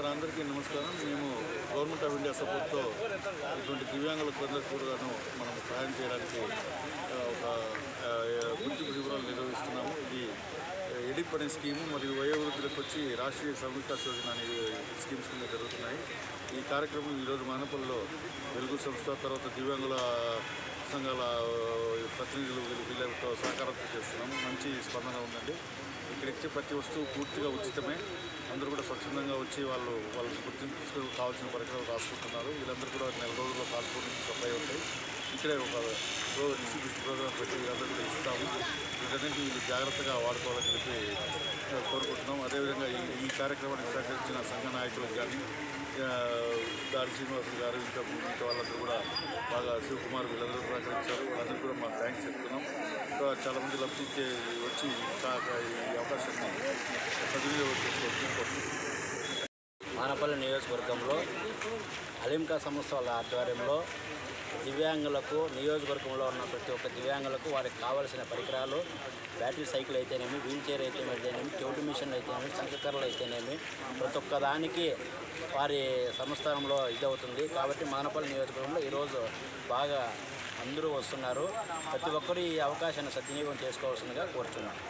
అందరికీ నమస్కారం. మేము గవర్నమెంట్ ఆఫ్ ఇండియా సపోర్ట్తో ఇటువంటి దివ్యాంగులకు అందరికీ కూడా మనం సహాయం చేయడానికి ఒక గుర్తింపు శిబిరాలు నిర్వహిస్తున్నాము. ఇది ఎడిప్ అనే స్కీము మరియు వయోవృద్ధులకు వచ్చి రాష్ట్రీయ సమవికాస్ యోజన అనే స్కీమ్స్ కింద జరుగుతున్నాయి. ఈ కార్యక్రమం ఈరోజు మానపల్లిలో వెలుగు సంస్థ తర్వాత దివ్యాంగుల సంఘాల ప్రతినిధులు వీళ్ళతో సహకారంతో చేస్తున్నాము. మంచి స్పందన ఉందండి. ఇక్కడ ఇచ్చే ప్రతి వస్తువు పూర్తిగా ఉచితమే. అందరూ కూడా స్వచ్ఛందంగా వచ్చి వాళ్ళు వాళ్ళకి గుర్తింపు కావాల్సిన పరికరాలు రాసుకుంటున్నారు. వీళ్ళందరూ కూడా నెల రోజుల్లో కాల్పూర్ నుంచి సప్లై ఉంటాయి ఇక్కడే ఒక రోజు డిస్ట్రిబ్యూషన్ ప్రోగ్రామ్ పెట్టి వీళ్ళందరూ కూడా ఇస్తాము. వీటన్నిటి వీళ్ళు జాగ్రత్తగా వాడుకోవాలని చెప్పి కోరుకుంటున్నాం. అదేవిధంగా ఈ ఈ కార్యక్రమానికి సహకరించిన సంఘ నాయకులకు కానీ దాడి శ్రీనివాసులు గారు ఇంకా వాళ్ళందరూ కూడా బాగా శివకుమార్ వీళ్ళందరూ సహకరించారు. కూడా మా థ్యాంక్స్ చెప్తున్నాం. ఇంకా చాలామంది లబ్ధి వచ్చి ఈ అవకాశాన్ని సద్వినియోగం చేసుకోవాలని మానపల్లి నియోజకవర్గంలో అలింకా సంస్థ వాళ్ళ ఆధ్వర్యంలో దివ్యాంగులకు నియోజకవర్గంలో ఉన్న ప్రతి ఒక్క దివ్యాంగులకు వారికి కావాల్సిన పరికరాలు బ్యాటరీ సైకిల్ అయితేనేమి వీల్ చైర్ అయితేనేమి చెవిటి మిషన్ అయితేనేమి సంకకర్రలు అయితేనేమి ప్రతి ఒక్క దానికి వారి సంస్థానంలో ఇదవుతుంది. కాబట్టి మానపల్లి నియోజకవర్గంలో ఈరోజు బాగా అందరూ వస్తున్నారు. ప్రతి ఒక్కరూ ఈ అవకాశాన్ని సద్వినియోగం చేసుకోవాల్సిందిగా కోరుతున్నాను